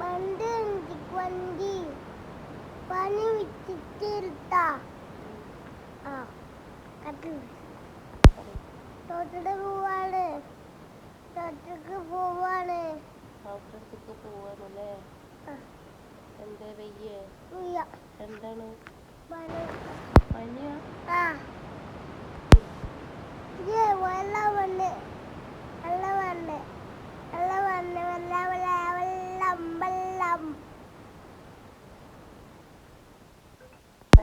വണ്ടി വണ്ടി. പണി വിറ്റിട്ടിരുത്താ ആ കട്ടിൽ തോട്ടിട്ട് പോവാണ്. തോട്ടക്ക് പോവാണ്. ഡോക്ടർക്ക് പോവാനല്ലേ ആ, എന്തേ വയ്യേ. എന്താണ് പണി. പനിയാ ആ ഇത് വെള്ളം വന്ന് വെള്ളം വന്ന് വെള്ളം വന്ന് വെള്ളം വെള്ളം വെള്ളം വെള്ളം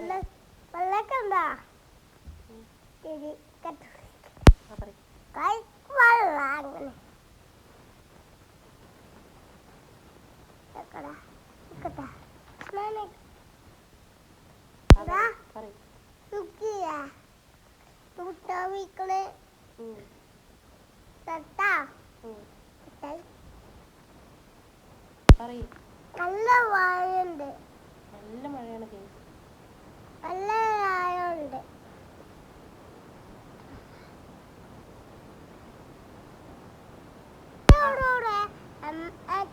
വെള്ളം വെള്ളമൊക്കെ ഉണ്ടാ. ശരി കൈ വെള്ളം അങ്ങനെ. പറയ്. പറയ്. Um, I